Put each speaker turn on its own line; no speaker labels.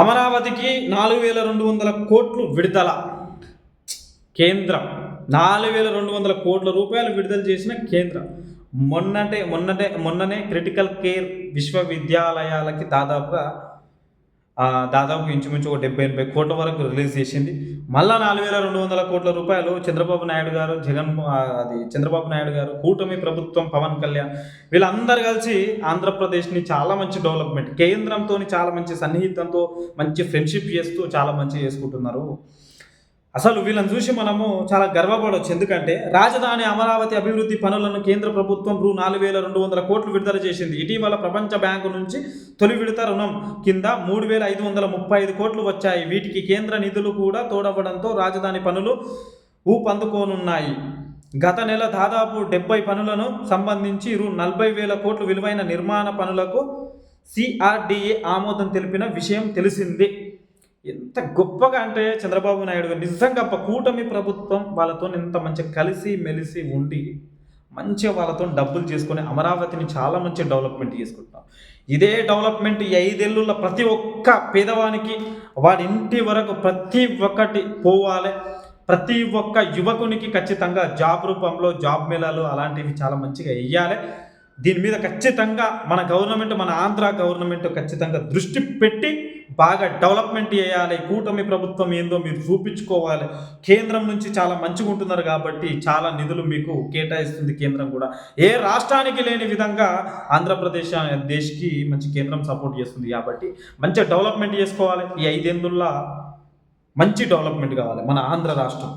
అమరావతికి నాలుగు వేల రెండు వందల కోట్లు విడుదల. కేంద్రం. నాలుగు వేల రెండు వందల కోట్ల రూపాయలు విడుదల చేసిన కేంద్రం. మొన్నటే మొన్నటే మొన్ననే క్రిటికల్ కేర్ విశ్వవిద్యాలయాలకి దాదాపుగా దాదాపు ఇంచుమించు ఒక డెబ్బై ఎనభై కోట్ల వరకు రిలీజ్ చేసింది. మళ్ళా నాలుగు వేల రెండు వందల కోట్ల రూపాయలు చంద్రబాబు నాయుడు గారు జగన్ అది చంద్రబాబు నాయుడు గారు కూటమి ప్రభుత్వం పవన్ కళ్యాణ్ వీళ్ళందరూ కలిసి ఆంధ్రప్రదేశ్ని చాలా మంచి డెవలప్మెంట్ కేంద్రంతో చాలా మంచి సన్నిహితంతో మంచి ఫ్రెండ్షిప్ చేస్తూ చాలా మంచి చేసుకుంటున్నారు. అసలు వీళ్ళని చూసి మనము చాలా గర్వపడవచ్చు. ఎందుకంటే రాజధాని అమరావతి అభివృద్ధి పనులను కేంద్ర ప్రభుత్వం రూ నాలుగు వేల రెండు వందల కోట్లు విడుదల చేసింది. ఇటీవల ప్రపంచ బ్యాంకు నుంచి తొలి విడత రుణం కింద మూడు వేల ఐదు వందల ముప్పై ఐదు కోట్లు వచ్చాయి. వీటికి కేంద్ర నిధులు కూడా తోడవడంతో రాజధాని పనులు ఊపందుకోనున్నాయి. గత నెల దాదాపు డెబ్బై పనులను సంబంధించి రూ నలభై వేల కోట్లు విలువైన నిర్మాణ పనులకు సిఆర్డిఏ ఆమోదం తెలిపిన విషయం తెలిసిందే. ఎంత గొప్పగా అంటే చంద్రబాబు నాయుడు గారు నిజంగా కూటమి ప్రభుత్వం వాళ్ళతో ఎంత మంచిగా కలిసి మెలిసి ఉండి మంచిగా వాళ్ళతో డబ్బులు చేసుకొని అమరావతిని చాలా మంచి డెవలప్మెంట్ చేసుకుంటాం ఇదే డెవలప్మెంట్ ఈ ఐదేళ్ళలో ప్రతి ఒక్క పేదవానికి వాడి ఇంటి వరకు ప్రతి ఒక్కటి పోవాలి. ప్రతి ఒక్క యువకునికి ఖచ్చితంగా జాబ్ రూపంలో జాబ్ మేళాలు అలాంటివి చాలా మంచిగా వెయ్యాలి దీని మీద ఖచ్చితంగా మన గవర్నమెంట్ మన ఆంధ్ర గవర్నమెంట్ ఖచ్చితంగా దృష్టి పెట్టి బాగా డెవలప్మెంట్ చేయాలి కూటమి ప్రభుత్వం ఏందో మీరు చూపించుకోవాలి. కేంద్రం నుంచి చాలా మంచిగా ఉంటున్నారు కాబట్టి చాలా నిధులు మీకు కేటాయిస్తుంది కేంద్రం కూడా. ఏ రాష్ట్రానికి లేని విధంగా ఆంధ్రప్రదేశ్ అనే దేశ్కి మంచి కేంద్రం సపోర్ట్ చేస్తుంది కాబట్టి మంచిగా డెవలప్మెంట్ చేసుకోవాలి. ఈ ఐదేందుల్లో మంచి డెవలప్మెంట్ కావాలి మన ఆంధ్ర రాష్ట్రం.